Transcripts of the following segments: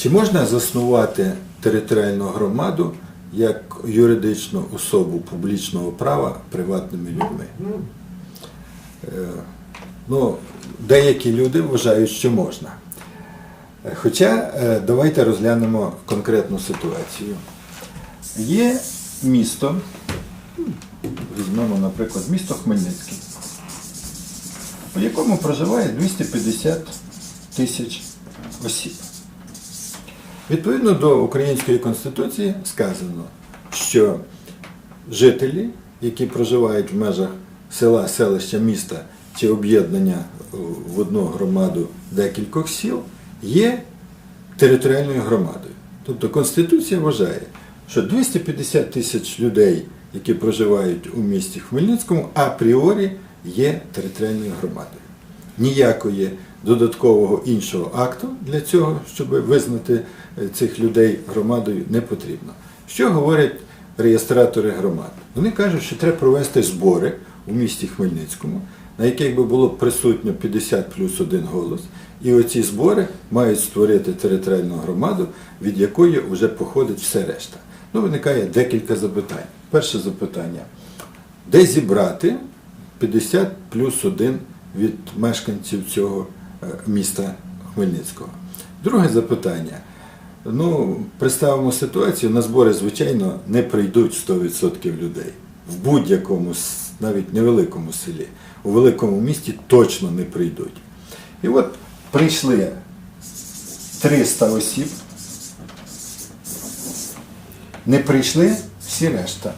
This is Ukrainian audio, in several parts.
Чи можна заснувати територіальну громаду як юридичну особу публічного права приватними людьми? Е, Ну, деякі люди вважають, що можна. Е, Хоча е, давайте розглянемо конкретну ситуацію. Є місто, візьмемо, наприклад, місто Хмельницький, у якому проживає 250 тисяч осіб. Відповідно до Української Конституції сказано, що жителі, які проживають в межах села, селища, міста чи об'єднання в одну громаду декількох сіл, є територіальною громадою. Тобто Конституція вважає, що 250 тисяч людей, які проживають у місті Хмельницькому, апріорі є територіальною громадою. Ніякої додаткового іншого акту для цього, щоб визнати е, цих людей громадою, не потрібно. Що говорять реєстратори громад? Вони кажуть, що треба провести збори у місті Хмельницькому, на яких би було присутньо 50 плюс один голос, і оці збори мають створити територіальну громаду, від якої вже походить все решта. Ну, виникає декілька запитань. Перше запитання. Де зібрати 50 плюс 1 від мешканців цього міста Хмельницького? Друге запитання. Ну, представимо ситуацію, на збори, звичайно, не прийдуть 100% людей. В будь-якому, навіть невеликому селі. У великому місті точно не прийдуть. І от прийшли 300 осіб, не прийшли всі решта.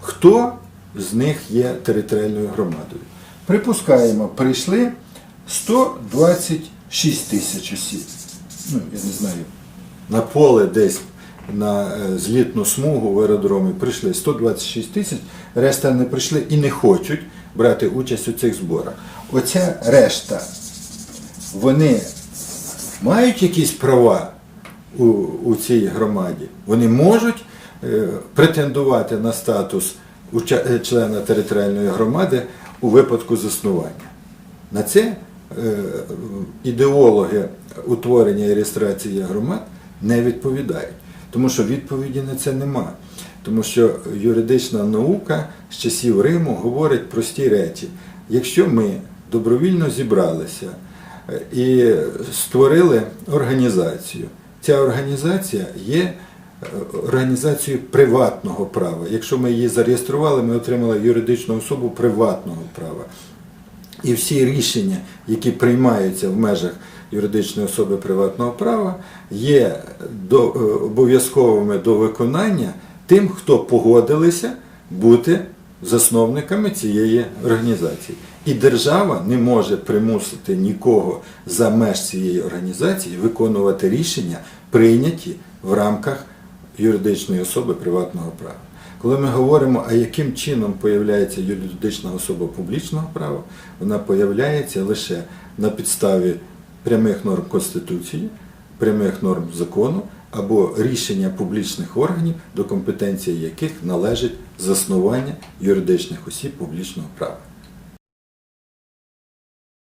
Хто з них є територіальною громадою? Припускаємо, прийшли 126 тисяч осіб. Ну, я не знаю, на поле десь на е, злітну смугу в аеродромі прийшли 126 тисяч, решта не прийшли і не хочуть брати участь у цих зборах. Оця решта, вони мають якісь права у, у цій громаді. Вони можуть е, претендувати на статус е, члена територіальної громади у випадку заснування. На це ідеологи утворення і реєстрації громад не відповідають, тому що відповіді на це нема. Тому що юридична наука з часів Риму говорить прості речі. Якщо ми добровільно зібралися е, і створили організацію, ця організація є е, організацією приватного права. Якщо ми її зареєстрували, ми отримали юридичну особу приватного права. І всі рішення, які приймаються в межах юридичної особи приватного права, є е, обов'язковими до виконання тим, хто погодилися бути засновниками цієї організації. І держава не може примусити нікого за меж цієї організації виконувати рішення, прийняті в рамках юридичної особи приватного права. Коли ми говоримо, а яким чином появляється юридична особа публічного права, вона появляється лише на підставі прямих норм Конституції, прямих норм закону або рішення публічних органів, до компетенції яких належить заснування юридичних осіб публічного права.